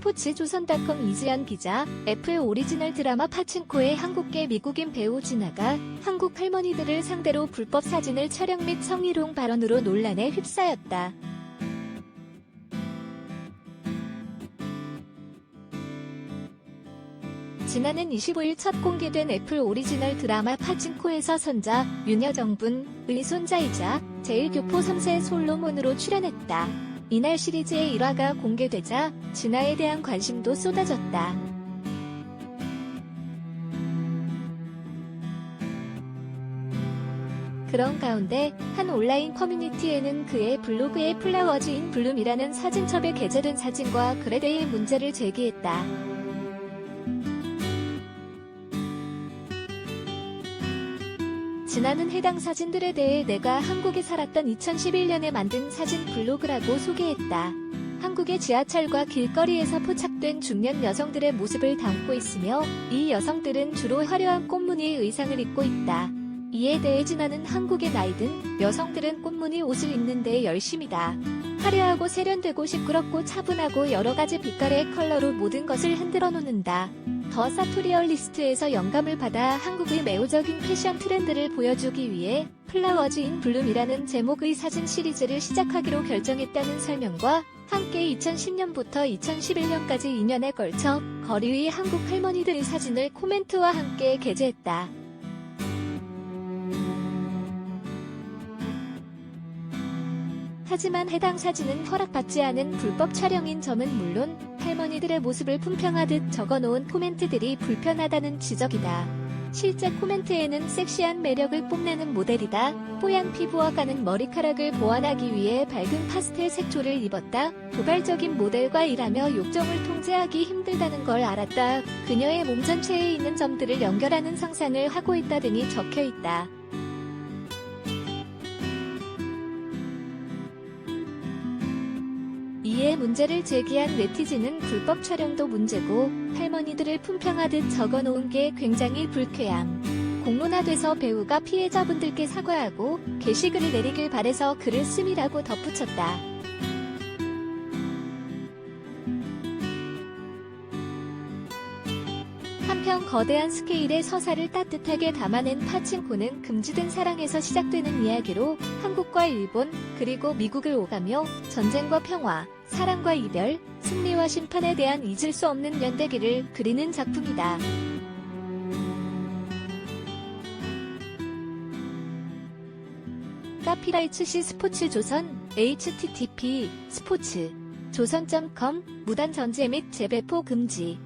스포츠 조선닷컴 이지연 기자, 애플 오리지널 드라마 파친코의 한국계 미국인 배우 진아가 한국 할머니들을 상대로 불법 사진을 촬영 및 성희롱 발언으로 논란에 휩싸였다. 지난해 25일 첫 공개된 애플 오리지널 드라마 파친코에서 선자 윤여정분의 손자이자 제1교포 3세 솔로몬으로 출연했다. 이날 시리즈의 1화가 공개되자 진아에 대한 관심도 쏟아졌다. 그런 가운데 한 온라인 커뮤니티에는 그의 블로그에 플라워즈 인 블룸이라는 사진첩에 게재된 사진과 대해 문제를 제기했다. 진아는 해당 사진들에 대해 내가 한국에 살았던 2011년에 만든 사진 블로그라고 소개했다. 한국의 지하철과 길거리에서 포착된 중년 여성들의 모습을 담고 있으며 이 여성들은 주로 화려한 꽃무늬 의상을 입고 있다. 이에 대해 진아는 한국의 나이든 여성들은 꽃무늬 옷을 입는 데 열심이다. 화려하고 세련되고 시끄럽고 차분하고 여러 가지 빛깔의 컬러로 모든 것을 흔들어 놓는다. 더 사투리얼리스트에서 영감을 받아 한국의 매우적인 패션 트렌드를 보여주기 위해 플라워즈 인 블룸이라는 제목의 사진 시리즈를 시작하기로 결정했다는 설명과 함께 2010년부터 2011년까지 2년에 걸쳐 거리 위 한국 할머니들의 사진을 코멘트와 함께 게재했다. 하지만 해당 사진은 허락받지 않은 불법 촬영인 점은 물론 할머니들의 모습을 품평하듯 적어놓은 코멘트들이 불편하다는 지적이다. 실제 코멘트에는 섹시한 매력을 뽐내는 모델이다. 뽀얀 피부와 가는 머리카락을 보완하기 위해 밝은 파스텔 색조를 입었다. 도발적인 모델과 일하며 욕정을 통제하기 힘들다는 걸 알았다. 그녀의 몸 전체에 있는 점들을 연결하는 상상을 하고 있다 등이 적혀 있다. 이에 문제를 제기한 네티즌은 불법 촬영도 문제고 할머니들을 품평하듯 적어놓은 게 굉장히 불쾌함. 공론화돼서 배우가 피해자분들께 사과하고 게시글을 내리길 바래서 글을 씀이라고 덧붙였다. 한편 거대한 스케일의 서사를 따뜻하게 담아낸 파친코는 금지된 사랑에서 시작되는 이야기로 한국과 일본 그리고 미국을 오가며 전쟁과 평화, 사랑과 이별, 승리와 심판에 대한 잊을 수 없는 연대기를 그리는 작품이다. 카피라이츠 시 스포츠 조선 http 스포츠 조선.com 무단 전제 및 재배포 금지